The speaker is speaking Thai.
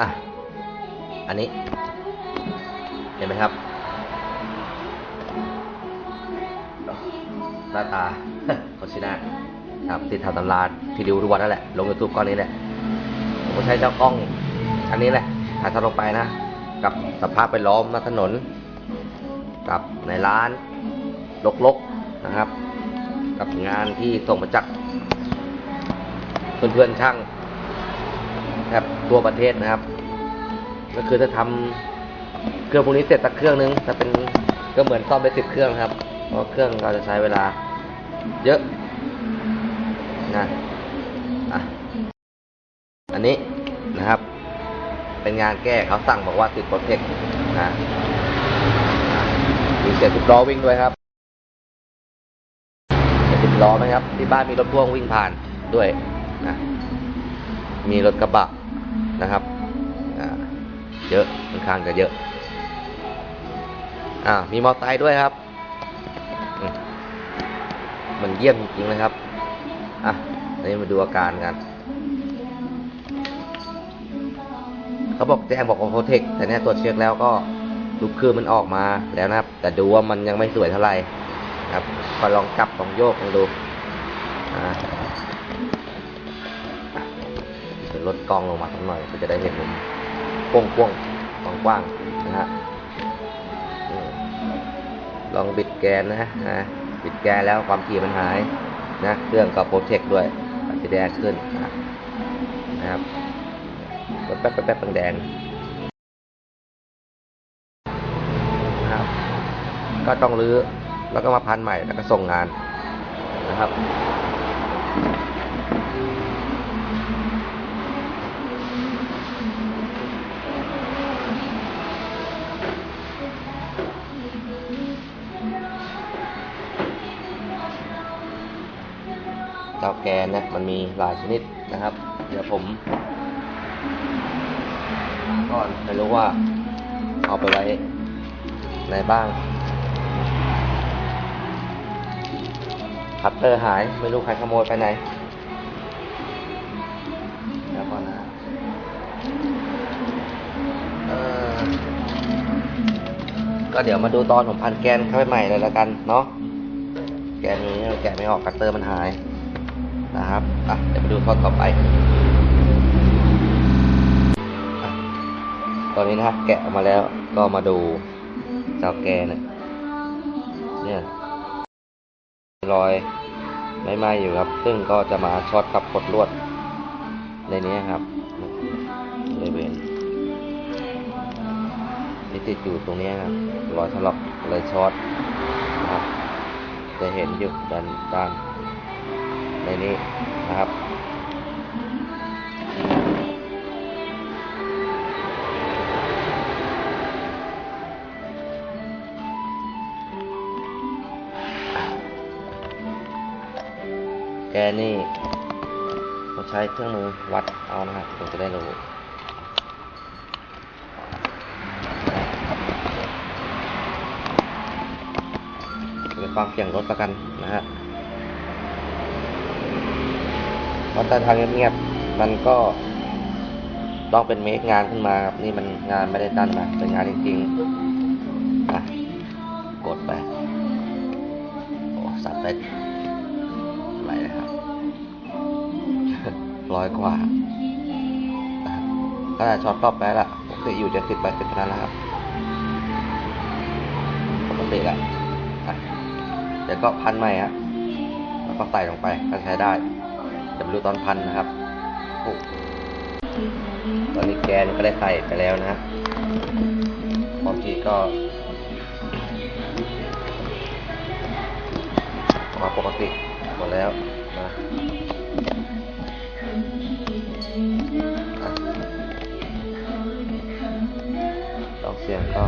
อะ อันนี้ เห็นไหมครับ หน้าตาโคชิน่าครับติดทำตำราที่ดูทุกวันนั่นแหละ ลงยูทูบก้อนนี้แหละผมก็ใช้เจ้ากล้องอันนี้แหละถ่ายทอดลงไปนะ กับสภาพไปล้อมหน้าถนน กับในร้านลกๆนะครับ กับงานที่ส่งมาจากเพื่อนๆช่าง ครับทั่วประเทศนะครับ ก็คือถ้าทำเครื่องพวกนี้เสร็จสักเครื่องนึงจะเป็นก็เหมือนซ่อมไปสิบเครื่องครับเพราะเครื่องเราจะใช้เวลา เยอะนะอะอันนี้นะครับ เป็นงานแก้เขาสั่งบอกว่าติดโปรเทคนะมีเศษสิบล้อวิ่งด้วยครับสิบล้อไหมครับ ที่บ้านมีรถพ่วงวิ่งผ่านด้วยนะมีรถกระบะ นะครับเยอะค่อนข้างจะเยอะอ่ามีมอเตอร์ไซค์ด้วยครับ มันเยี่ยมจริงๆนะครับ อะนนี้มาดูอาการกัน เขาบอกแจ้งบอกว่าโปรเทคแต่เนี่ยตรวจเช็คแล้วก็ลูกคือมันออกมาแล้วนะครับ แต่ดูว่ามันยังไม่สวยเท่าไหร่ครับพอลองจับลองโยกลองดู อ่า ลดกล้องลงมาสักหน่อยก็จะได้เห็นมุมกว้างกว้างกว้างนะฮะลองบิดแกนนะฮะบิดแกนแล้วความถี่มันหายนะเครื่องกับโปรเทคด้วยมันจะแดงขึ้นนะครับแป๊บแป๊บแป๊บแดงนะครับ ก็ต้องรื้อแล้วก็มาพันใหม่แล้วก็ส่งงานนะครับ เตาแกนเนี่ยมันมีหลายชนิดนะครับ เดี๋ยวผมก่อนไม่รู้ว่า เอาไปไว้ไหนบ้างคัตเตอร์หายไม่รู้ใครขโมยไปไหนเดี๋ยวก่อนนะเออก็เดี๋ยวมาดูตอนผมพันแกนเข้าไปใหม่เลยล้วกันเนาะแกนนี้แกะไม่ออกคัตเตอร์มันหาย นะครับอะเดี๋ยวมาดูข้อต่อไป ตอนนี้นะครับแกะออกมาแล้วก็มาดูเจ้าแกเนี่ยเนี่ยรอยไม่ไหม้อยู่ครับ ซึ่งก็จะมาช็อตกับกดลวดในนี้ครับบริเวณที่ติดอยู่ตรงนี้ครับรอยถลอกเลยช็อตนะครับจะเห็นอยู่ด้านด้าน ในนี้นะครับแกนี่เราใช้เครื่องมือวัดเอานะครับผมจะได้รู้เป็นความเสี่ยงรถประกันนะฮะ ราะแต่ทางเงียบๆมันก็ต้องเป็นเมคงานขึ้นมาครับนี่มันงานไม่ได้ตั้นมาเป็นงานจริงๆอะกดไปโอ้สับได้อะไรนะครับร้อยกว่าอะก็ได้ช็อตรอบไปละปกติอยู่จะสิบแปสิบเท่านั้นนะครับปกติแหละอะเดี๋ยวก็พันใหม่ฮะแล้วก็ใส่ลงไปก็ใช้ได้ จะมาดูตอนพันนะครับ ตอนนี้แกนก็ได้ใส่ไปแล้วนะฮะบางทีก็มาปกติหมดแล้วนะอะลองเสียงก็